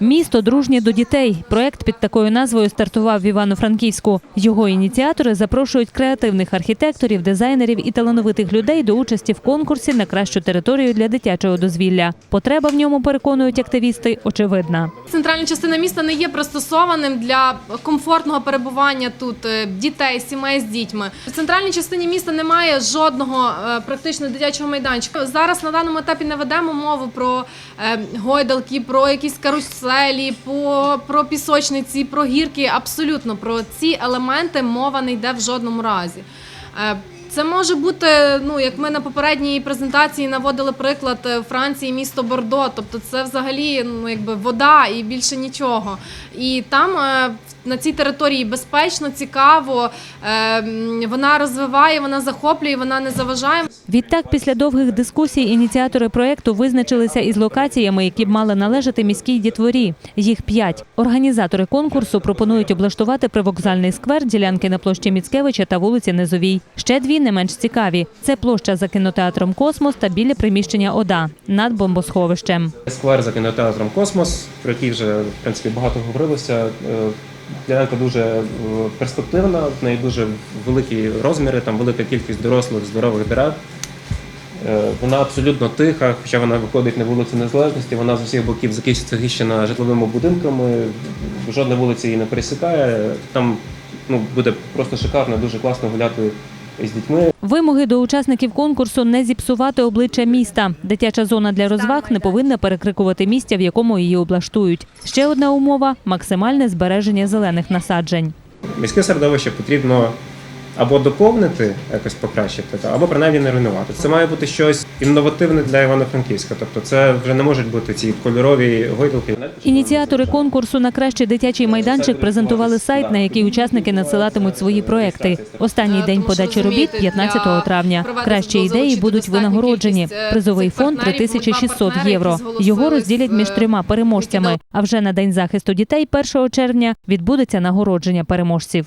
Місто дружнє до дітей. Проект під такою назвою стартував в Івано-Франківську. Його ініціатори запрошують креативних архітекторів, дизайнерів і талановитих людей до участі в конкурсі на кращу територію для дитячого дозвілля. Потреба в ньому переконують активісти очевидна. Центральна частина міста не є пристосованим для комфортного перебування тут е, дітей, сімей з дітьми. В центральній частині міста немає жодного е, практично дитячого майданчика. Зараз на даному етапі не ведемо мову про е, гойдалки, про якісь каруселі, по, про пісочниці, про гірки. Абсолютно про ці елементи мова не йде в жодному разі. Е, Це може бути, ну як ми на попередній презентації наводили приклад е, Франції, місто Бордо. Тобто це взагалі ну якби вода і більше нічого. І там е, на цій території безпечно, цікаво. Вона розвиває, вона захоплює, вона не заважає. Відтак, після довгих дискусій, ініціатори проекту визначилися із локаціями, які б мали належати міській дітворі. Їх п'ять. Організатори конкурсу пропонують облаштувати привокзальний сквер, ділянки на площі Міцкевича та вулиці Низовій. Ще дві не менш цікаві. Це площа за кінотеатром Космос та біля приміщення ОДА над бомбосховищем. Сквер за кінотеатром Космос, про який вже в принципі багато говорилося. Е, Ділянка дуже е, перспективна, в неї дуже великі розміри, там велика кількість дорослих здорових дерев. Е, Вона абсолютно тиха, хоча вона виходить на вулицю Незалежності, вона з усіх боків захищена житловими будинками, жодна вулиця її не пересікає. Там ну, буде просто шикарно, дуже класно гуляти з дітьми. Вимоги до учасників конкурсу не зіпсувати обличчя міста. Дитяча зона для розваг не повинна перекрикувати місця, в якому її облаштують. Ще одна умова максимальне збереження зелених насаджень. Міське середовище потрібно або доповнити, якось покращити, або принаймні не руйнувати. Це має бути щось інновативне для Івано-Франківська. Тобто це вже не можуть бути ці кольорові гойдалки. Ініціатори конкурсу на кращий дитячий майданчик презентували сайт, на який учасники надсилатимуть свої проекти. Останній день подачі робіт 15 травня. Кращі ідеї будуть винагороджені. Призовий фонд 3600 євро. Його розділять між трьома переможцями. А вже на день захисту дітей 1 червня відбудеться нагородження переможців.